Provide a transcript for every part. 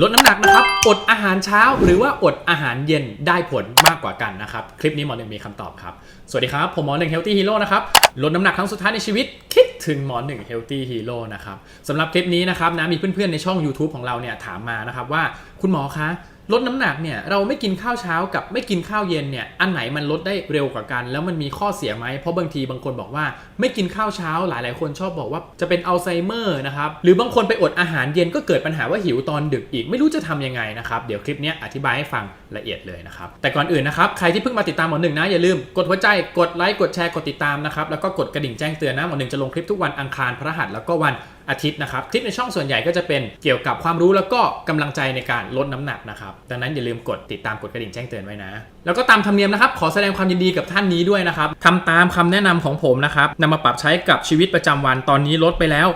ลดน้ำหนักนะครับ อดอาหารเช้าหรือว่าอดอาหารเย็นได้ผลมากกว่ากันนะครับ คลิปนี้หมอหนึ่งมีคำตอบครับ สวัสดีครับ ผมหมอหนึ่งเฮลตี้ฮีโร่นะครับ ลดน้ำหนักครั้งสุดท้ายในชีวิต คิดถึงหมอหนึ่งเฮลตี้ฮีโร่นะครับสำหรับคลิปนี้นะครับนะมีเพื่อนๆในช่อง YouTube ของเราเนี่ยถามมานะครับว่าคุณหมอคะ ลดน้ำหนักเนี่ยเราไม่กินข้าวเช้ากับไม่กินข้าวเย็นเนี่ยอันไหนมันลดได้เร็วกว่ากัน แล้วมันมีข้อเสียไหมเพราะบางทีบางคนบอกว่าไม่กินข้าวเช้าหลาย ๆ คนชอบบอกว่าจะเป็นอัลไซเมอร์นะครับหรือบางคนไปอดอาหารเย็นก็เกิดปัญหาว่าหิวตอนดึกอีกไม่รู้จะทำยังไงนะครับเดี๋ยวคลิปนี้อธิบายให้ฟัง ละเอียดเลยนะครับ แต่ก่อนอื่นนะครับ ใครที่เพิ่งมาติดตามหมอหนึ่งนะ อย่าลืมกดหัวใจ กดไลค์ กดแชร์ กดติดตามนะครับ แล้วก็กดกระดิ่งแจ้งเตือนนะ หมอหนึ่งจะลงคลิปทุกวันอังคารพฤหัส แล้วก็วันอาทิตย์นะครับ คลิปในช่องส่วนใหญ่ก็จะเป็นเกี่ยวกับความรู้แล้วก็กำลังใจในการลดน้ำหนักนะครับ ดังนั้นอย่าลืมกดติดตามกดกระดิ่งแจ้งเตือนไว้นะ แล้วก็ตามธรรมเนียมนะครับ ขอแสดงความยินดีกับท่านนี้ด้วยนะครับทำตามคำแนะนำของผมนะครับนำมาปรับใช้กับชีวิตประจำวัน ตอนนี้ลดไปแล้ว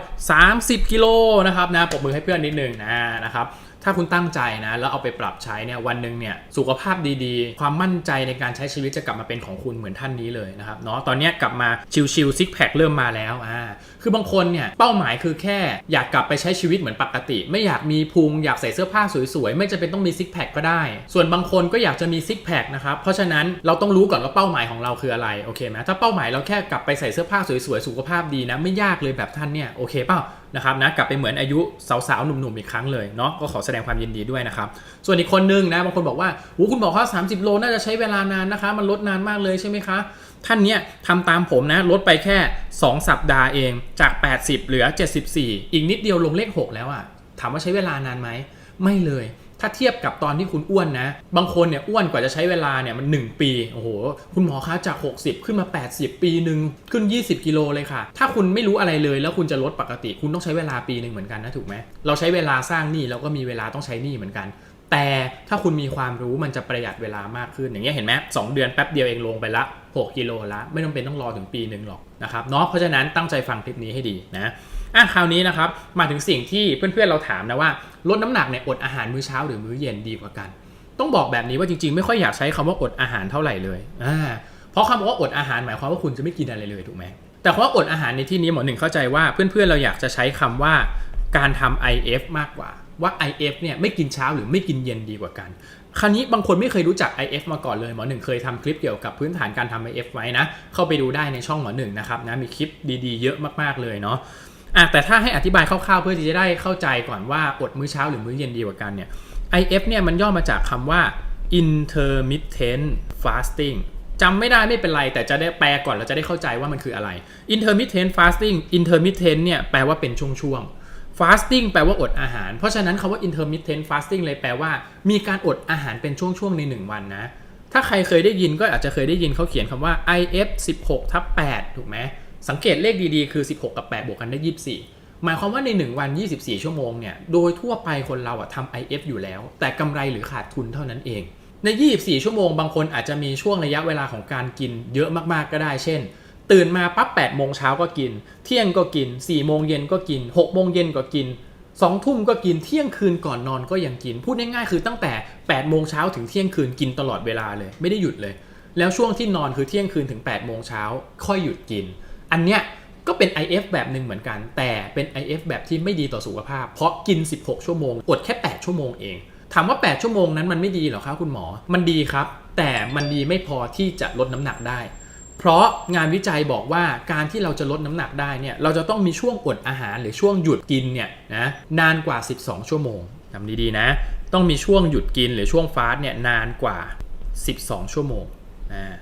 30 กิโลนะครับนะปรบมือให้เพื่อนนิดนึงนะนะครับ ถ้าคุณตั้งใจนะแล้วเอาไปปรับใช้เนี่ยวันหนึ่งเนี่ยสุขภาพดีๆ ความมั่นใจในการใช้ชีวิตจะกลับมาเป็นของคุณเหมือนท่านนี้เลยนะครับเนาะตอนนี้กลับมาชิลๆซิกแพคเริ่มมาแล้วอ่าคือบางคนเนี่ยเป้าหมายคือแค่อยากกลับไปใช้ชีวิตเหมือนปกติ ไม่อยากมีพุงอยากใส่เสื้อผ้าสวยๆไม่จำเป็นต้องมีซิกแพคก็ได้ ส่วนบางคนก็อยากจะมีซิกแพคนะครับเพราะฉะนั้นเราต้องรู้ก่อนว่าเป้าหมายของเราคืออะไรโอเคไหมถ้าเป้าหมายเราแค่กลับไปใส่เสื้อผ้าสวยๆสุขภาพดีนะไม่ยากเลยแบบท่านเนี่ยโอเคเปล่า นะครับนะกลับไปเหมือนอายุสาวๆหนุ่มๆอีกครั้งเลยเนาะก็ขอแสดงความยินดีด้วยนะครับ ส่วนอีกคนนึงนะบางคนบอกว่าโอ้คุณบอกว่า30 โลน่าจะใช้เวลานานนะคะ มันลดนานมากเลยใช่ไหมคะ ท่านเนี้ยทำตามผมนะลดไปแค่ 2 สัปดาห์เองจาก 80 เหลือ 74 อีกนิดเดียวลงเลข 6 แล้วอะถามว่าใช้เวลานานไหมไม่เลย ถ้าเทียบกับตอนที่คุณอ้วนนะ บางคนเนี่ยอ้วนกว่าจะใช้เวลาเนี่ยมัน 1 ปี โอ้โห คุณหมอคะจาก 60 ขึ้นมา 80 ปีหนึ่งขึ้น 20 กิโลเลยค่ะ ถ้าคุณไม่รู้อะไรเลยแล้วคุณจะลดปกติ คุณต้องใช้เวลาปีหนึ่งเหมือนกันนะถูกไหม เราใช้เวลาสร้างหนี้เราก็มีเวลาต้องใช้หนี้เหมือนกัน แต่ถ้าคุณมีความรู้มันจะประหยัดเวลามากขึ้น อย่างเงี้ยเห็นไหมสองเดือนแป๊บเดียวเองลงไปละ 6 กิโลละ ไม่ต้องเป็นต้องรอถึงปีหนึ่งหรอกนะครับเนาะ เพราะฉะนั้นตั้งใจฟังคลิปนี้ให้ดีนะ อะคราวนี้นะครับมาถึงสิ่งที่เพื่อนๆเราถามนะว่าลดน้ำหนักเนี่ยอดอาหารมื้อเช้าหรือมื้อเย็นดีกว่ากัน ต้องบอกแบบนี้ว่าจริง ๆ ไม่ค่อยอยากใช้คำว่าอดอาหารเท่าไหร่เลยอ่าเพราะคำว่าอดอาหารหมายความว่าคุณจะไม่กินอะไรเลยถูกไหมแต่คำว่าอดอาหารในที่นี้หมอหนึ่งเข้าใจว่าเพื่อนๆเราอยากจะใช้คำว่าการทำ IF มากกว่าว่า IF เนี่ยไม่กินเช้าหรือไม่กินเย็นดีกว่ากันคราวนี้บางคนไม่เคยรู้จัก IF มาก่อนเลยหมอหนึ่งเคยทำคลิปเกี่ยวกับพื้นฐานการทำ IF ไว้นะ เข้าไปดูได้ในช่องหมอหนึ่งนะครับนะมีคลิปดีๆ เยอะมากๆเลยเนาะ อะแต่ถ้าให้อธิบายคร่าวๆ เพื่อที่จะได้เข้าใจก่อนว่าอดมื้อเช้าหรือมื้อเย็นดีกว่ากันเนี่ย IF เนี่ยมันย่อมาจากคำว่า intermittent fasting จำไม่ได้ไม่เป็นไร แต่จะได้แปลก่อนเราจะได้เข้าใจว่ามันคืออะไร intermittent fasting intermittent เนี่ยแปลว่าเป็นช่วงๆ fasting แปลว่าอดอาหาร เพราะฉะนั้นคำว่า intermittent fasting เลยแปลว่า มีการอดอาหารเป็นช่วงๆใน 1 วันนะ ถ้าใครเคยได้ยินก็อาจจะเคยได้ยินเขาเขียนคำว่า IF 16ทับ8ถูกไหม สังเกตเลขดีๆ คือ 16 กับ 8 บวกกันได้ 24 หมายความว่าใน 1 วัน 24 ชั่วโมงเนี่ย โดยทั่วไปคนเราอะทำ IF อยู่แล้ว แต่กำไรหรือขาดทุนเท่านั้นเอง ใน 24 ชั่วโมง บางคนอาจจะมีช่วงระยะเวลาของการกินเยอะมากๆก็ได้ เช่น ตื่นมาปั๊บ8โมงเช้าก็กิน เที่ยงก็กิน4โมงเย็นก็กิน6โมงเย็นก็กิน2ทุ่มก็กินเที่ยงคืนก่อนนอนก็ยังกิน พูดง่ายๆคือตั้งแต่8โมงเช้าถึงเที่ยงคืนกินตลอดเวลาเลย ไม่ได้หยุดเลย แล้วช่วงที่นอนคือเที่ยงคืนถึง8โมงเช้าค่อยหยุดกิน อันเนี้ยก็เป็น IF แบบหนึ่งเหมือนกัน แต่เป็น IF แบบที่ไม่ดีต่อสุขภาพ เพราะกิน 16 ชั่วโมง อดแค่ 8 ชั่วโมงเอง ถามว่า 8 ชั่วโมงนั้นมันไม่ดีหรอครับคุณหมอ มันดีครับ แต่มันดีไม่พอที่จะลดน้ำหนักได้ เพราะงานวิจัยบอกว่าการที่เราจะลดน้ำหนักได้เนี่ย เราจะต้องมีช่วงอดอาหารหรือช่วงหยุดกินเนี่ยนะนานกว่า 12 ชั่วโมงจำดีๆนะ ต้องมีช่วงหยุดกินหรือช่วงฟาสต์เนี่ยนานกว่า 12 ชั่วโมงนะ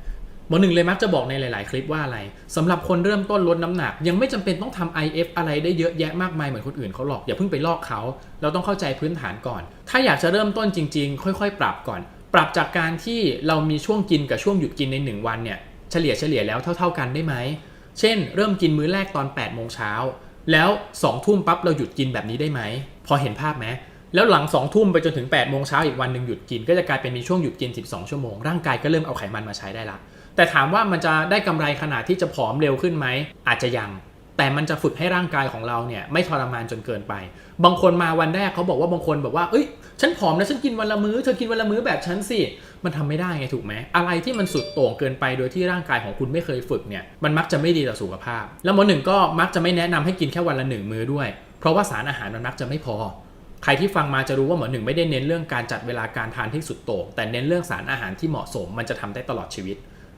หมอหนึ่งเลยมักจะบอกในหลาย ๆ คลิปว่าอะไรสำหรับคนเริ่มต้นลดน้ำหนัก ยังไม่จำเป็นต้องทำ IF อะไรได้เยอะแยะมากมายเหมือนคนอื่นเขาหรอก อย่าเพิ่งไปลอกเขาเราต้องเข้าใจพื้นฐานก่อน ถ้าอยากจะเริ่มต้นจริง ๆ ค่อย ๆ ปรับก่อน ปรับจากการที่เรามีช่วงกินกับช่วงหยุดกินใน 1 วันเนี่ยเฉลี่ยเฉลี่ยแล้วเท่า ๆ กันได้ไหมเช่น เริ่มกินมื้อแรกตอน8โมงเช้าแล้ว2ทุ่มปั๊บเราหยุดกินแบบนี้ได้ไหมพอเห็นภาพไหมแล้วหลัง2ทุ่มไปจนถึง8โมงเช้าอีกวันหนึ่งหยุดกินก็จะกลายเป็นมีช่วงหยุดกิน 12 ชั่วโมงร่างกายก็เริ่มเอาไขมันมาใช้ได้ละ แต่ถามว่ามันจะได้กำไรขนาดที่จะผอมเร็วขึ้นไหมอาจจะยัง แต่มันจะฝึกให้ร่างกายของเราเนี่ยไม่ทรมานจนเกินไป บางคนมาวันแรกเขาบอกว่าบางคนแบบว่าเอ้ยฉันผอมนะฉันกินวันละมื้อเธอกินวันละมื้อแบบฉันสิมันทำไม่ได้ไงถูกไหมอะไรที่มันสุดโต่งเกินไปโดยที่ร่างกายของคุณไม่เคยฝึกเนี่ยมันมักจะไม่ดีต่อสุขภาพ แล้วหมอหนึ่งก็มักจะไม่แนะนำให้กินแค่วันละหนึ่งมื้อด้วย เพราะว่าสารอาหารมันมักจะไม่พอใครที่ฟังมาจะรู้ว่าหมอหนึ่งไม่ได้เน้นเรื่องการจัดเวลาการทานที่สุดโต่งแต่เน้นเรื่องสารอาหารที่เหมาะสมมันจะทำได้ตลอดชีวิต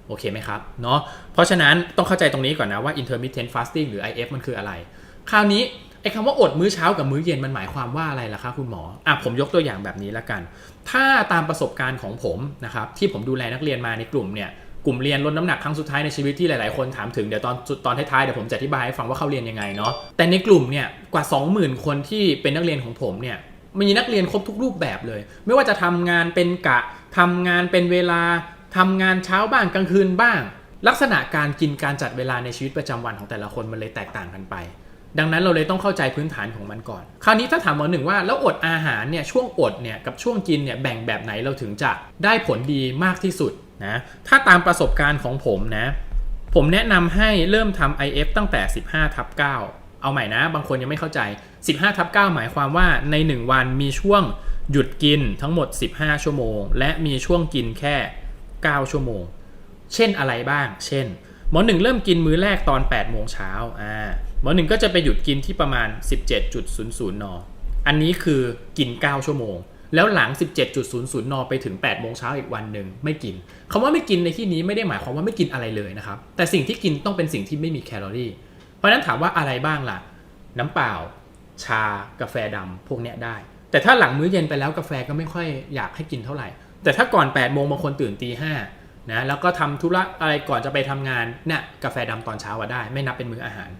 โอเคไหมครับเนาะเพราะฉะนั้นต้องเข้าใจตรงนี้ก่อนนะว่า intermittent fasting หรือ IF มันคืออะไร คราวนี้ไอ้คำว่าอดมื้อเช้ากับมื้อเย็นมันหมายความว่าอะไรล่ะคะคุณหมออะผมยกตัวอย่างแบบนี้ละกัน ถ้าตามประสบการณ์ของผมนะครับที่ผมดูแลนักเรียนมาในกลุ่มเนี่ยกลุ่มเรียนลดน้ำหนักครั้งสุดท้ายในชีวิตที่หลายๆคนถามถึงเดี๋ยวตอนตอนท้ายๆเดี๋ยวผมจะอธิบายให้ฟังว่าเขาเรียนยังไงเนาะแต่ในกลุ่มเนี่ยกว่า 20,000 คนที่เป็นนักเรียนของผมเนี่ยมีนักเรียนครบทุกรูปแบบเลย ไม่ว่าจะทำงานเป็นกะทำงานเป็นเวลา ทำงานเช้าบ้างกลางคืนบ้าง ลักษณะการกินการจัดเวลาในชีวิตประจำวันของแต่ละคนมันเลยแตกต่างกันไป ดังนั้นเราเลยต้องเข้าใจพื้นฐานของมันก่อน คราวนี้ถ้าถามหมอหนึ่งว่าแล้วอดอาหารเนี่ยช่วงอดเนี่ยกับช่วงกินเนี่ยแบ่งแบบไหนเราถึงจะได้ผลดีมากที่สุดนะถ้าตามประสบการณ์ของผมนะผมแนะนำให้เริ่มทำ IF ตั้งแต่ 15ทับ9เอาใหม่นะ บางคนยังไม่เข้าใจ 15ทับ9หมายความว่าใน 1 วันมีช่วงหยุดกินทั้งหมด 15 ชั่วโมง และมีช่วงกินแค่ 9 ชั่วโมง เช่นอะไรบ้าง เช่น หมอหนึ่งเริ่มกินมื้อแรกตอน 8 โมงเช้าอ่าหมอหนึ่งก็จะไปหยุดกินที่ประมาณ 17.00 น อันนี้คือกิน 9 ชั่วโมง แล้วหลัง 17.00 น ไปถึง 8 โมงเช้าอีกวันหนึ่งไม่กินคำว่าไม่กินในที่นี้ไม่ได้หมายความว่าไม่กินอะไรเลยนะครับ แต่สิ่งที่กินต้องเป็นสิ่งที่ไม่มีแคลอรี่ เพราะนั้นถามว่าอะไรบ้างล่ะ น้ำเปล่า ชา กาแฟดำพวกเนี้ยได้ แต่ถ้าหลังมื้อเย็นไปแล้วกาแฟก็ไม่ค่อยอยากให้กินเท่าไหร่ แต่ถ้าก่อน8โมงบางคนตื่นตีห้านะแล้วก็ทำธุระอะไรก่อนจะไปทำงานเนี่ยกาแฟดำตอนเช้าอะได้ ไม่นับเป็นมื้ออาหาร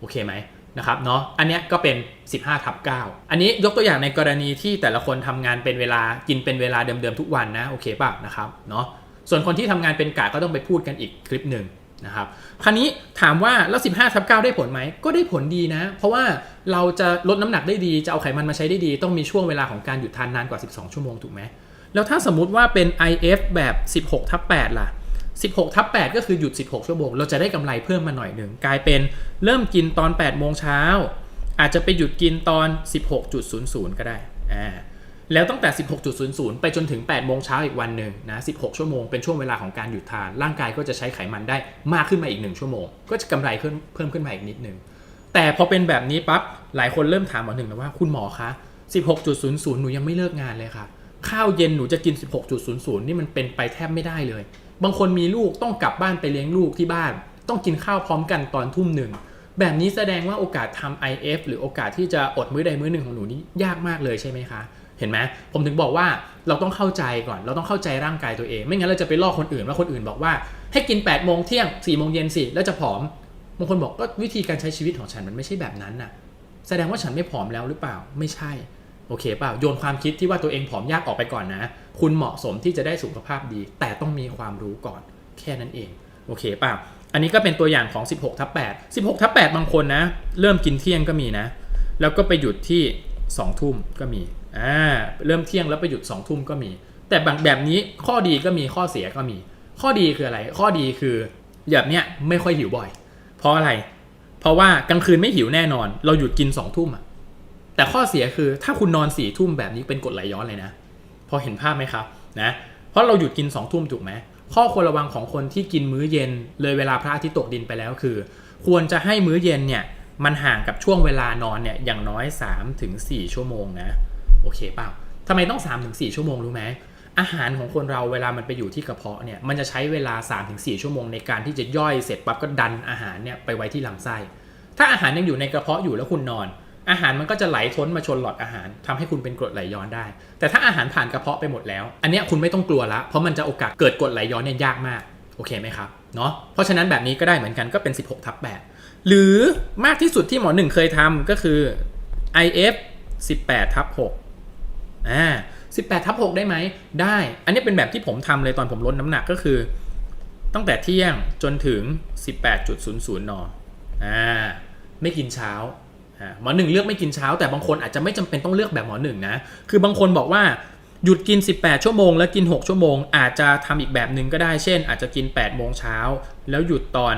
โอเคไหมนะครับเนาะอันนี้ก็เป็น 15ทับ9อันนี้ยกตัวอย่างในกรณีที่แต่ละคนทำงานเป็นเวลากินเป็นเวลาเดิมๆทุกวันนะโอเคป่ะนะครับเนาะส่วนคนที่ทำงานเป็นกะก็ต้องไปพูดกันอีกคลิปหนึ่งนะครับคราวนี้ถามว่าแล้ว 15ทับ9ได้ผลไหมก็ได้ผลดีนะ เพราะว่าเราจะลดน้ำหนักได้ดีจะเอาไขมันมาใช้ได้ดี ต้องมีช่วงเวลาของการหยุดทานนานกว่า 12 ชั่วโมงถูกไหม แล้วถ้าสมมุติว่าเป็น IF แบบ 16ทับ8ล่ะ 16ทับ8ก็คือหยุด 16 ชั่วโมง เราจะได้กำไรเพิ่มมาหน่อยหนึ่ง กลายเป็นเริ่มกินตอน 8 โมงเช้า อาจจะไปหยุดกินตอน 16.00 ก็ได้อ่าแล้วตั้งแต่ 16.00 ไปจนถึง 8 โมงเช้าอีกวันหนึ่งนะ 16 ชั่วโมงเป็นช่วงเวลาของการหยุดทาน ร่างกายก็จะใช้ไขมันได้มากขึ้นมาอีก 1 ชั่วโมง ก็จะกำไรเพิ่มเพิ่มขึ้นมาอีกนิดนึง แต่พอเป็นแบบนี้ปั๊บ หลายคนเริ่มถามหมอหนึ่งแล้วว่าคุณหมอคะ 16.00 หนูยังไม่เลิกงานเลยค่ะ ข้าวเย็นหนูจะกิน 16.00 นี่มันเป็นไปแทบไม่ได้เลย บางคนมีลูกต้องกลับบ้านไปเลี้ยงลูกที่บ้าน ต้องกินข้าวพร้อมกันตอนทุ่มหนึ่ง แบบนี้แสดงว่าโอกาสทำ IF หรือโอกาสที่จะอดมื้อใดมื้อหนึ่งของหนูนี่ยากมากเลยใช่ไหมคะ เห็นไหมผมถึงบอกว่าเราต้องเข้าใจก่อน เราต้องเข้าใจร่างกายตัวเอง ไม่งั้นเราจะไปลอกคนอื่นว่าคนอื่นบอกว่า ให้กิน8โมงเที่ยง4โมงเย็นสิแล้วจะผอมบางคนบอกก็วิธีการใช้ชีวิตของฉันมันไม่ใช่แบบนั้นน่ะ แสดงว่าฉันไม่ผอมแล้วหรือเปล่าไม่ใช่ โอเคเปล่าโยนความคิดที่ว่าตัวเองผอมยากออกไปก่อนนะ คุณเหมาะสมที่จะได้สุขภาพดี แต่ต้องมีความรู้ก่อนแค่นั้นเองโอเคเปล่าอันนี้ก็เป็นตัวอย่างของ 16ทับ8 16ทับ8บางคนนะ เริ่มกินเที่ยงก็มีนะ แล้วก็ไปหยุดที่ 2 ทุ่มก็มีอ่าเริ่มเที่ยงแล้วไปหยุด 2 ทุ่มก็มี แต่บางแบบนี้ข้อดีก็มีข้อเสียก็มี ข้อดีคืออะไร ข้อดีคือแบบเนี้ยไม่ค่อยหิวบ่อย เพราะอะไร เพราะว่ากลางคืนไม่หิวแน่นอน เราหยุดกิน2องทุ่มอะ แต่ข้อเสียคือถ้าคุณนอนสี่ทุ่มแบบนี้เป็นกฎไหลย้อนเลยนะ พอเห็นภาพไหมครับนะเพราะเราหยุดกิน2องทุ่มถูกไหมข้อควรระวังของคนที่กินมื้อเย็น เลยเวลาพระอาทิตย์ตกดินไปแล้วคือ ควรจะให้มื้อเย็นเนี่ยมันห่างกับช่วงเวลานอนเนี่ยอย่างน้อย 3-4 ชั่วโมงนะโอเคเปล่าทำไมต้อง 3-4 ชั่วโมงรู้ไหมอาหารของคนเราเวลามันไปอยู่ที่กระเพาะเนี่ยมันจะใช้เวลา 3-4 ชั่วโมงในการที่จะย่อยเสร็จปั๊บก็ดันอาหารเนี่ยไปไว้ที่ลำไส้ ถ้าอาหารยังอยู่ในกระเพาะอยู่แล้วคุณนอน อาหารมันก็จะไหลท้นมาชนหลอดอาหารทำให้คุณเป็นกรดไหลย้อนได้ แต่ถ้าอาหารผ่านกระเพาะไปหมดแล้ว อันนี้คุณไม่ต้องกลัวละเพราะมันจะโอกาสเกิดกรดไหลย้อนเนี่ยยากมากโอเคไหมครับเนาะเพราะฉะนั้นแบบนี้ก็ได้เหมือนกันก็เป็น 16ทับ8หรือมากที่สุดที่หมอหนึ่งเคยทำก็คือ IF 18ทับ6อ่า18ทับ6ได้ไหมได้ อันนี้เป็นแบบที่ผมทำเลยตอนผมลดน้ำหนักก็คือ ตั้งแต่เที่ยงจนถึง 18.00นอ่าไม่กินเช้า หมอหนึ่งเลือกไม่กินเช้า แต่บางคนอาจจะไม่จำเป็นต้องเลือกแบบหมอหนึ่งนะคือบางคนบอกว่าหยุดกิน 18 ชั่วโมง แล้วกิน 6 ชั่วโมง อาจจะทำอีกแบบหนึ่งก็ได้ เช่น อาจจะกิน 8 โมงเช้า แล้วหยุดตอน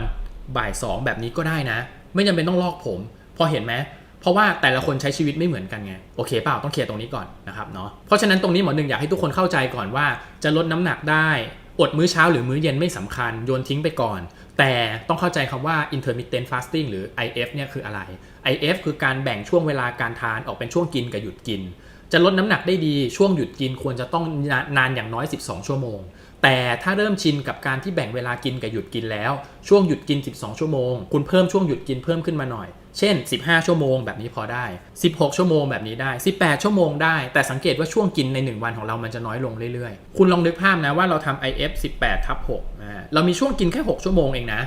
บ่าย 2 แบบนี้ก็ได้นะ ไม่จำเป็นต้องลอกผม พอเห็นไหมเพราะว่าแต่ละคนใช้ชีวิตไม่เหมือนกันไง โอเคเปล่าต้องเคลียร์ตรงนี้ก่อนนะครับเนาะเพราะฉะนั้นตรงนี้หมอหนึ่งอยากให้ทุกคนเข้าใจก่อนว่าจะลดน้ำหนักได้ อดมื้อเช้าหรือมื้อเย็นไม่สำคัญโยนทิ้งไปก่อน แต่ต้องเข้าใจคำว่า intermittent fasting หรือ IF เนี่ยคืออะไร IF คือการแบ่งช่วงเวลาการทานออกเป็นช่วงกินกับหยุดกิน จะลดน้ำหนักได้ดีช่วงหยุดกินควรจะต้องนานอย่างน้อย 12 ชั่วโมง แต่ถ้าเริ่มชินกับการที่แบ่งเวลากินกับหยุดกินแล้ว ช่วงหยุดกิน 12 ชั่วโมง คุณเพิ่มช่วงหยุดกินเพิ่มขึ้นมาหน่อย เช่น 15 ชั่วโมงแบบนี้พอได้ 16 ชั่วโมงแบบนี้ได้ 18 ชั่วโมงได้ แต่สังเกตว่าช่วงกินใน 1 วันของเรามันจะน้อยลงเรื่อยๆ คุณลองนึกภาพนะว่าเราทำ IF 18ทับ6นะเรามีช่วงกินแค่ 6 ชั่วโมงเองนะ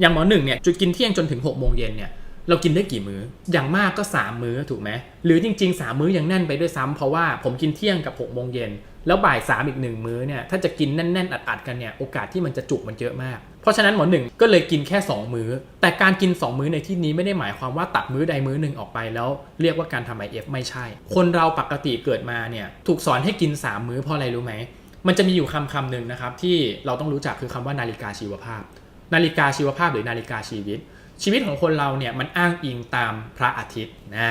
อย่างหมอหนึ่งเนี่ยจุดกินเที่ยงจนถึง6โมงเย็นเนี่ยเรากินได้กี่มื้อ อย่างมากก็ 3 มื้อถูกไหม หรือจริง ๆ 3 มื้อยังแน่นไปด้วยซ้ำเพราะว่าผมกินเที่ยงกับ6โมงเย็น แล้วบ่าย3อีก1มื้อเนี่ยถ้าจะกินแน่น ๆ อัดๆกันเนี่ยโอกาสที่มันจะจุกมันเยอะมาก เพราะฉะนั้นหมอหนึ่งก็เลยกินแค่ 2 มื้อ แต่การกิน 2 มื้อในที่นี้ไม่ได้หมายความว่าตัดมื้อใดมื้อหนึ่งออกไปแล้ว เรียกว่าการทำ IF ไม่ใช่ คนเราปกติเกิดมาเนี่ยถูกสอนให้กิน 3 มื้อเพราะอะไรรู้ไหมมันจะมีอยู่คำคำหนึ่งนะครับที่เราต้องรู้จักคือคำว่านาฬิกาชีวภาพ นาฬิกาชีวภาพหรือนาฬิกาชีวิต ชีวิตของคนเราเนี่ยมันอ้างอิงตามพระอาทิตย์นะ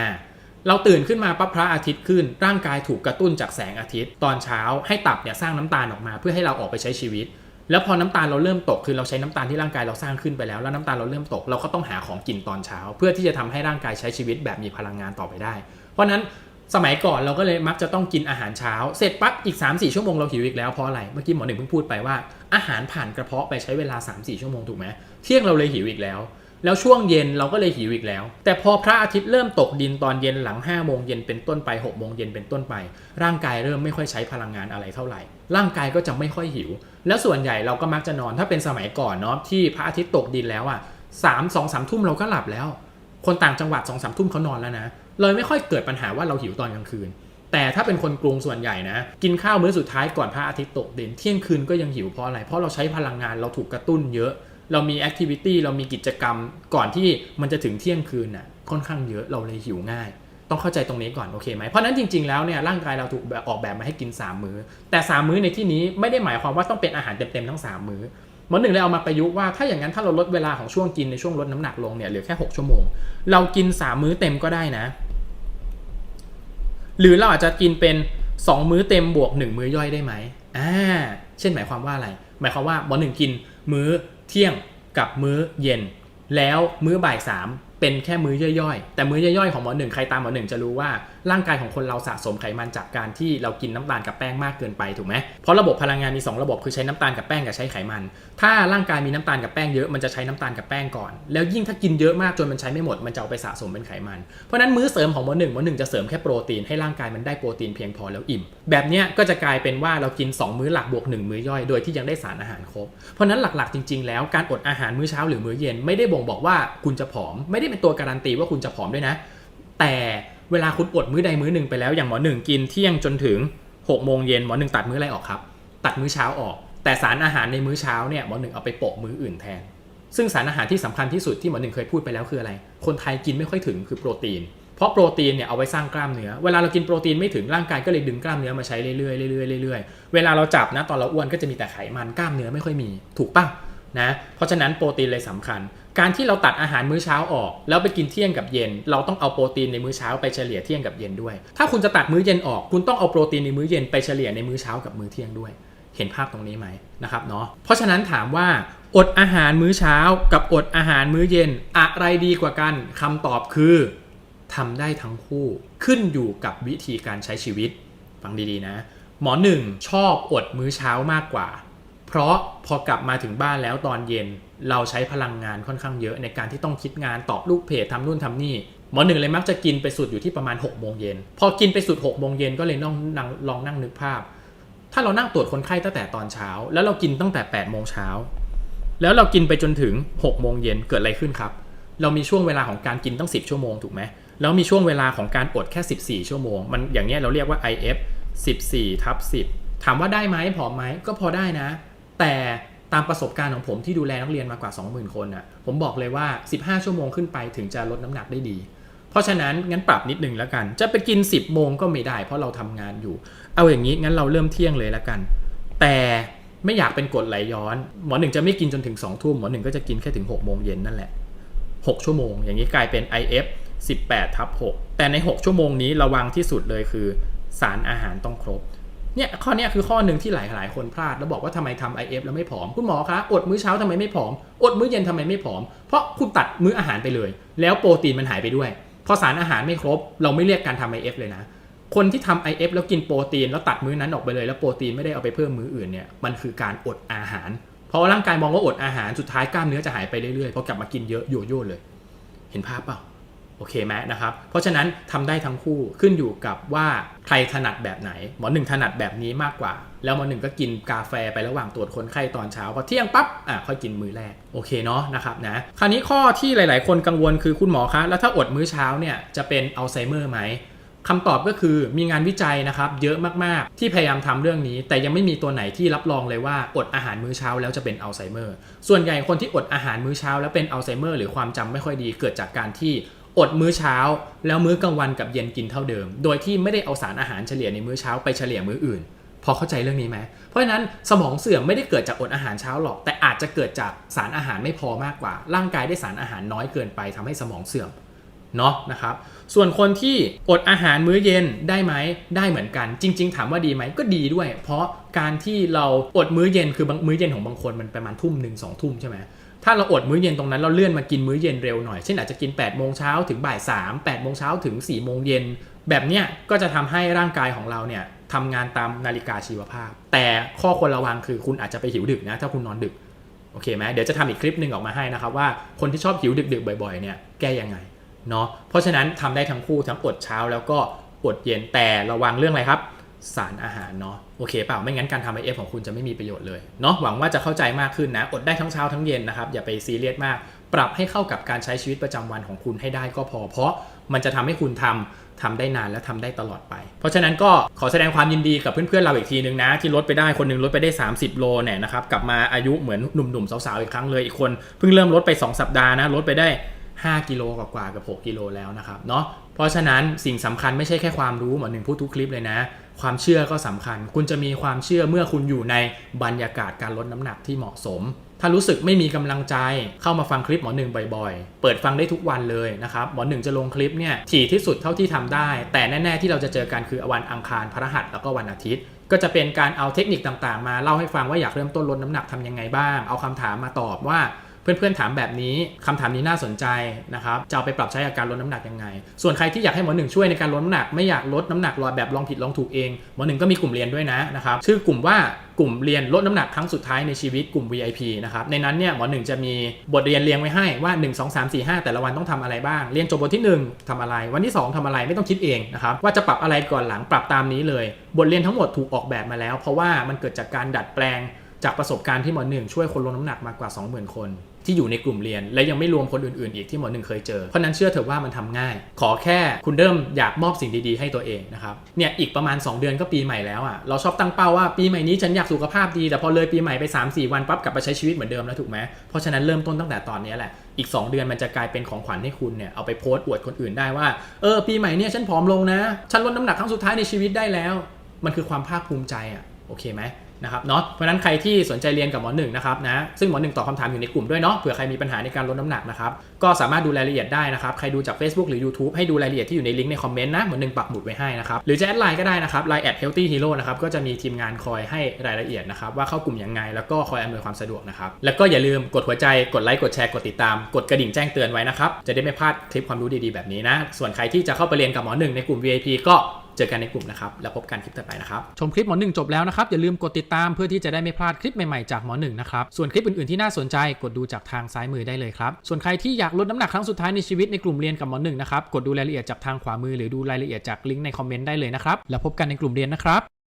เราตื่นขึ้นมาปั๊บพระอาทิตย์ขึ้น ร่างกายถูกกระตุ้นจากแสงอาทิตย์ ตอนเช้าให้ตับเนี่ยสร้างน้ำตาลออกมา เพื่อให้เราออกไปใช้ชีวิต แล้วพอน้ำตาลเราเริ่มตกคือเราใช้น้ำตาลที่ร่างกายเราสร้างขึ้นไปแล้วแล้วน้ำตาลเราเริ่มตกเราก็ต้องหาของกินตอนเช้า เพื่อที่จะทำให้ร่างกายใช้ชีวิตแบบมีพลังงานต่อไปได้ เพราะฉะนั้นสมัยก่อนเราก็เลยมักจะต้องกินอาหารเช้า เสร็จปั๊บอีก 3-4 ชั่วโมงเราหิวอีกแล้วเพราะอะไร เมื่อกี้หมอหนึ่งเพิ่งพูดไปว่าอาหารผ่านกระเพาะไปใช้เวลา 3-4 ชั่วโมงถูกไหมเที่ยงเราเลยหิวอีกแล้ว แล้วช่วงเย็นเราก็เลยหิวอีกแล้ว แต่พอพระอาทิตย์เริ่มตกดินตอนเย็นหลัง5โมงเย็นเป็นต้นไป6โมงเย็นเป็นต้นไป ร่างกายเริ่มไม่ค่อยใช้พลังงานอะไรเท่าไหร่ ร่างกายก็จะไม่ค่อยหิว แล้วส่วนใหญ่เราก็มักจะนอนถ้าเป็นสมัยก่อนเนาะที่พระอาทิตย์ตกดินแล้วอะสามสองสามทุ่มเราก็หลับแล้ว คนต่างจังหวัดสองสามทุ่มเขานอนแล้วนะเลยไม่ค่อยเกิดปัญหาว่าเราหิวตอนกลางคืน แต่ถ้าเป็นคนกรุงส่วนใหญ่นะ กินข้าวมื้อสุดท้ายก่อนพระอาทิตย์ตกดินเที่ยงคืนก็ยังหิวเพราะอะไร เพราะเราใช้พลังงานเราถูกกระตุ้นเยอะ เรามีแอคทิวิตี้เรามีกิจกรรมก่อนที่มันจะถึงเที่ยงคืนน่ะค่อนข้างเยอะเราเลยหิวง่าย ต้องเข้าใจตรงนี้ก่อนโอเคไหมเพราะนั้นจริงๆแล้วเนี่ยร่างกายเราถูกออกแบบมาให้กิน 3 มื้อ แต่ 3 มื้อในที่นี้ไม่ได้หมายความว่าต้องเป็นอาหารเต็มๆทั้ง 3 มื้อหมอหนึ่งเลยเอามาประยุกต์ว่าถ้าอย่างนั้นถ้าเราลดเวลาของช่วงกินในช่วงลดน้ำหนักลงเนี่ยเหลือแค่ 6 ชั่วโมง เรากิน 3 มื้อเต็มก็ได้นะ หรือเราอาจจะกินเป็น 2 มื้อเต็มบวก 1 มื้อย่อยได้ไหมอ่าเช่นหมายความว่าอะไร หมายความว่าหมอหนึ่งกินมื้อ ที่ยงกับมื้อเย็น แล้วมื้อบ่ายสามเป็นแค่มื้อย่อยๆ แต่มื้อย่อยๆของหมอหนึ่งใครตามหมอหนึ่งจะรู้ว่า ร่างกายของคนเราสะสมไขมันจากการที่เรากินน้ำตาลกับแป้งมากเกินไปถูกไหมเพราะระบบพลังงานมี 2 ระบบคือใช้น้ำตาลกับแป้งกับใช้ไขมัน ถ้าร่างกายมีน้ำตาลกับแป้งเยอะมันจะใช้น้ำตาลกับแป้งก่อน แล้วยิ่งถ้ากินเยอะมากจนมันใช้ไม่หมดมันจะเอาไปสะสมเป็นไขมัน เพราะนั้นมื้อเสริมของหมอหนึ่งหมอหนึ่งจะเสริมแค่โปรตีนให้ร่างกายมันได้โปรตีนเพียงพอแล้วอิ่ม แบบเนี้ยก็จะกลายเป็นว่าเรากิน 2 มื้อหลักบวก 1 มื้อย่อยโดยที่ยังได้สารอาหารครบ เพราะฉะนั้นหลักๆจริง ๆ แล้วการอดอาหารมื้อเช้าหรือมื้อเย็นไม่ได้บ่งบอกว่าคุณจะผอม ไม่ได้เป็นตัวการันตีว่าคุณจะผอมด้วยนะ แต่ เวลาคุณอดมื้อใดมื้อหนึ่งไปแล้วอย่างหมอหนึ่งกินเที่ยงจนถึง6โมงเย็นหมอหนึ่งตัดมื้ออะไรออกครับ ตัดมื้อเช้าออก แต่สารอาหารในมื้อเช้าเนี่ยหมอหนึ่งเอาไปโปะมื้ออื่นแทน ซึ่งสารอาหารที่สำคัญที่สุดที่หมอหนึ่งเคยพูดไปแล้วคืออะไร คนไทยกินไม่ค่อยถึงคือโปรตีน เพราะโปรตีนเนี่ยเอาไว้สร้างกล้ามเนื้อ เวลาเรากินโปรตีนไม่ถึงร่างกายก็เลยดึงกล้ามเนื้อมาใช้เรื่อยๆเรื่อยๆเรื่อยๆ เวลาเราจับนะตอนเราอ้วนก็จะมีแต่ไขมันกล้ามเนื้อไม่ค่อยมี ถูกปะนะ เพราะฉะนั้นโปรตีนเลยสำคัญ การที่เราตัดอาหารมื้อเช้าออก แล้วไปกินเที่ยงกับเย็น เราต้องเอาโปรตีนในมื้อเช้าไปเฉลี่ยเที่ยงกับเย็นด้วย ถ้าคุณจะตัดมื้อเย็นออก คุณต้องเอาโปรตีนในมื้อเย็นไปเฉลี่ยในมื้อเช้ากับมื้อเที่ยงด้วย เห็นภาพตรงนี้ไหมนะครับเนาะเพราะฉะนั้นถามว่า อดอาหารมื้อเช้า กับอดอาหารมื้อเย็นอะไรดีกว่ากันคำตอบคือทำได้ทั้งคู่ขึ้นอยู่กับวิธีการใช้ชีวิต ฟังดีๆนะ หมอหนึ่งชอบอดมื้อเช้ามากกว่า เพราะพอกลับมาถึงบ้านแล้วตอนเย็น เราใช้พลังงานค่อนข้างเยอะในการที่ต้องคิดงานตอบลูกเพจทำนู่นทำนี่หมอหนึ่งเลยมักจะกินไปสุดอยู่ที่ประมาณ6กโมงเย็นพอกินไปสุด6กโมงเย็นก็เลยลองนั่งลองนั่งนึกภาพ ถ้าเรานั่งตรวจคนไข้ตั้งแต่ตอนเช้า แล้วเรากินตั้งแต่8ปดโมงเช้าแล้วเรากินไปจนถึง6กโมงเย็นเกิดอะไรขึ้นครับ เรามีช่วงเวลาของการกินตั้ง 10 ชั่วโมงถูกไหมแล้วมีช่วงเวลาของการอดแค่ 14 ชั่วโมง มันอย่างเงี้ยเราเรียกว่า IF 14ทับ10 ถามว่าได้ไหมผอมไหมก็พอได้นะ แต่ ตามประสบการณ์ของผมที่ดูแลนักเรียนมากว่า 20,000 คนน่ะผมบอกเลยว่า 15 ชั่วโมงขึ้นไปถึงจะลดน้ำหนักได้ดี เพราะฉะนั้นงั้นปรับนิดนึงแล้วกัน จะไปกิน 10 โมงก็ไม่ได้ เพราะเราทำงานอยู่ เอาอย่างนี้งั้นเราเริ่มเที่ยงเลยแล้วกัน แต่ไม่อยากเป็นกรดไหลย้อน หมอหนึ่งจะไม่กินจนถึง2ทุ่มหมอหนึ่งก็จะกินแค่ถึง6โมงเย็นนั่นแหละ 6 ชั่วโมง อย่างนี้กลายเป็น IF 18ทับ6แต่ใน 6 ชั่วโมงนี้ระวังที่สุดเลยคือ สารอาหารต้องครบ เนี่ยข้อนี้คือข้อหนึ่งที่หลายหลายคนพลาด แล้วบอกว่าทำไมทำ IF แล้วไม่ผอม คุณหมอคะอดมื้อเช้าทำไมไม่ผอม อดมื้อเย็นทำไมไม่ผอม เพราะคุณตัดมื้ออาหารไปเลย แล้วโปรตีนมันหายไปด้วย พอสารอาหารไม่ครบ เราไม่เรียกการทำ IF เลยนะ คนที่ทำ IF แล้วกินโปรตีน แล้วตัดมื้อนั้นออกไปเลย แล้วโปรตีนไม่ได้เอาไปเพิ่มมื้ออื่นเนี่ยมันคือการอดอาหารพราะร่างกายมองว่าอดอาหารสุดท้ายกล้ามเนื้อจะหายไปเรื่อยๆพอกลับมากินเยอะโยโย่เลย เห็นภาพเปล่า โอเคไหมนะครับ เพราะฉะนั้นทำได้ทั้งคู่ขึ้นอยู่กับว่าใครถนัดแบบไหน หมอหนึ่งถนัดแบบนี้มากกว่า แล้วหมอหนึ่งก็กินกาแฟไประหว่างตรวจคนไข้ตอนเช้าพอเที่ยงปั๊บอะค่อยกินมื้อแรกโอเคเนาะนะครับนะคราวนี้ข้อที่หลาย ๆ คนกังวลคือคุณหมอคะแล้วถ้าอดมื้อเช้าเนี่ยจะเป็นอัลไซเมอร์ไหมคำตอบก็คือมีงานวิจัยนะครับเยอะมาก ๆ ที่พยายามทำเรื่องนี้ แต่ยังไม่มีตัวไหนที่รับรองเลยว่าอดอาหารมื้อเช้าแล้วจะเป็นอัลไซเมอร์ส่วนใหญ่คนที่อดอาหารมื้อเช้าแล้วเป็นอัลไซเมอร์หรือความจำไม่ค่อยดีเกิดจากการที่ อดมื้อเช้า แล้วมื้อกลางวันกับเย็นกินเท่าเดิม โดยที่ไม่ได้เอาสารอาหารเฉลี่ยในมื้อเช้าไปเฉลี่ยมื้ออื่น พอเข้าใจเรื่องนี้ไหมเพราะฉะนั้นสมองเสื่อมไม่ได้เกิดจากอดอาหารเช้าหรอก แต่อาจจะเกิดจากสารอาหารไม่พอมากกว่า ร่างกายได้สารอาหารน้อยเกินไปทำให้สมองเสื่อมเนาะนะครับส่วนคนที่อดอาหารมื้อเย็นได้ไหมได้เหมือนกัน จริง ๆ ถามว่าดีไหมก็ดีด้วย เพราะการที่เราอดมื้อเย็นคือบางมื้อเย็นของบางคนมันประมาณทุ่มหนึ่งสองทุ่มใช่ไหม ถ้าเราอดมื้อเย็นตรงนั้นเราเลื่อนมากินมื้อเย็นเร็วหน่อย เช่นอาจจะกิน8ปดโมงเช้าถึงบ่ายสามแปดโมงเช้าถึง4ี่โมงเย็นแบบเนี้ยก็จะทำให้ร่างกายของเราเนี่ยทำงานตามนาฬิกาชีวภาพ แต่ข้อควรระวังคือคุณอาจจะไปหิวดึกนะถ้าคุณนอนดึกโอเคไหมเดี๋ยวจะทำอีกคลิปหนึ่งออกมาให้นะครับว่าคนที่ชอบหิวดึกๆบ่อยๆเนี่ยแก้ยังไงเนาะเพราะฉะนั้นทำได้ทั้งคู่ทั้งอดเช้าแล้วก็อดเย็นแต่ระวังเรื่องอะไรครับ สารอาหารเนาะโอเคเปล่าไม่งั้นการทำไอเอฟของคุณจะไม่มีประโยชน์เลยเนาะหวังว่าจะเข้าใจมากขึ้นนะ อดได้ทั้งเช้าทั้งเย็นนะครับ อย่าไปซีเรียสมาก ปรับให้เข้ากับการใช้ชีวิตประจำวันของคุณให้ได้ก็พอ เพราะมันจะทำให้คุณทำทำได้นานและทำได้ตลอดไป เพราะฉะนั้นก็ขอแสดงความยินดีกับเพื่อนๆเราอีกทีนึงนะ ที่ลดไปได้คนหนึงลดไปได้ 30 โลเนี่ยนะครับกลับมาอายุเหมือนหนุ่มๆสาวๆอีกครั้งเลยอีกคนเพิ่งเริ่มลดไป 2 สัปดาห์นะลดไปได้5กิโลกว่าๆกับ 6 กิโลแล้วนะครับเนาะเพราะฉะนั้นสิ่งสำคัญไม่ใช่แค่ความรู้หมอหนึ่งพูดทุกคลิปเลยนะ ความเชื่อก็สำคัญ คุณจะมีความเชื่อเมื่อคุณอยู่ในบรรยากาศการลดน้ำหนักที่เหมาะสม ถ้ารู้สึกไม่มีกำลังใจเข้ามาฟังคลิปหมอหนึ่งบ่อยๆ เปิดฟังได้ทุกวันเลยนะครับ หมอหนึ่งจะลงคลิปเนี่ยถี่ที่สุดเท่าที่ทำได้ แต่แน่ๆที่เราจะเจอกันคือวันอังคารพฤหัสแล้วก็วันอาทิตย์ก็จะเป็นการเอาเทคนิคต่างๆ มาเล่าให้ฟังว่าอยากเริ่มต้นลดน้ำหนักทำยังไงบ้าง เอาคำถามมาตอบว่า เพื่อนๆถามแบบนี้คำถามนี้น่าสนใจนะครับจะเอาไปปรับใช้กับการลดน้ำหนักยังไง ส่วนใครที่อยากให้หมอหนึ่งช่วยในการลดน้ำหนักไม่อยากลดน้ำหนักรอแบบลองผิดลองถูกเองหมอหนึ่งก็มีกลุ่มเรียนด้วยนะนะครับชื่อกลุ่มว่ากลุ่มเรียนลดน้ำหนักครั้งสุดท้ายในชีวิตกลุ่ม VIP นะครับในนั้นเนี่ยหมอหนึ่งจะมีบทเรียนเรียงไว้ให้ว่า 1 2 3 4 5 แต่ละวันต้องทำอะไรบ้าง เรียนจบบทที่ 1ทำอะไร วันที่ 2ทำอะไรไม่ต้องคิดเองนะครับว่าจะปรับอะไรก่อนหลังปรับตามนี้เลย บทเรียนทั้งหมดถูกออกแบบมาแล้ว เพราะว่ามันเกิดจากการดัดแปลง จากประสบการณ์ที่หมอหนึ่งช่วยคนลดน้ำหนักมากกว่า 20,000 คน ที่อยู่ในกลุ่มเรียน และยังไม่รวมคนอื่นๆ อีกที่หมอหนึ่งเคยเจอ เพราะนั้นเชื่อเถอะว่ามันทำง่าย ขอแค่คุณเริ่มอยากมอบสิ่งดีๆ ให้ตัวเองนะครับเนี่ยอีกประมาณ 2 เดือนก็ปีใหม่แล้วอะเราชอบตั้งเป้าว่าปีใหม่นี้ฉันอยากสุขภาพดี แต่พอเลยปีใหม่ไป 3-4 วันปั๊บกลับมาใช้ชีวิตเหมือนเดิมแล้วถูกไหมเพราะฉะนั้นเริ่มต้นตั้งแต่ตอนนี้แหละอีก 2 เดือนมันจะกลายเป็นของขวัญให้คุณเนี่ยเอาไปโพสต์อวดคนอื่นได้ว่าเออปีใหม่เนี่ยฉันผอมลงนะ ฉันลดน้ำหนักครั้งสุดท้ายในชีวิตได้แล้ว มันคือความภาคภูมิใจอะโอเคไหม นะครับเนาะเพราะนั้นใครที่สนใจเรียนกับหมอหนึ่งนะครับนะซึ่งหมอหนึ่งตอบคำถามอยู่ในกลุ่มด้วยเนาะเผื่อใครมีปัญหาในการลดน้ำหนักนะครับก็สามารถดูรายละเอียดได้นะครับใครดูจาก Facebook หรือ YouTube ให้ดูรายละเอียดที่อยู่ในลิงก์ในคอมเมนต์นะหมอหนึ่งปักหมุดไว้ให้นะครับหรือจะแอดไลน์ก็ได้นะครับไลน์แอด healthy hero นะครับก็จะมีทีมงานคอยให้รายละเอียดนะครับว่าเข้ากลุ่มยังไงแล้วก็คอยอำนวยความสะดวกนะครับแล้วก็อย่าลืมกดหัวใจกดไลค์กดแชร์กดติดตาม กดกระดิ่งแจ้งเตือนไว้นะครับจะได้ไม่พลาดคลิปความรู้ดีๆแบบนี้นะส่วนใครที่จะเข้าไปเรียนกับหมอหนึ่งในกลุ่ม VIP ก็ เจอกันในกลุ่มนะครับ แล้วพบกันคลิปต่อไปนะครับ ชมคลิปหมอหนึ่งจบแล้วนะครับ อย่าลืมกดติดตามเพื่อที่จะได้ไม่พลาดคลิปใหม่ๆจากหมอหนึ่งนะครับ ส่วนคลิปอื่นๆที่น่าสนใจกดดูจากทางซ้ายมือได้เลยครับ ส่วนใครที่อยากลดน้ำหนักครั้งสุดท้ายในชีวิตในกลุ่มเรียนกับหมอหนึ่งนะครับ กดดูรายละเอียดจากทางขวามือหรือดูรายละเอียดจากลิงก์ในคอมเมนต์ได้เลยนะครับ แล้วพบกันในกลุ่มเรียนนะครับ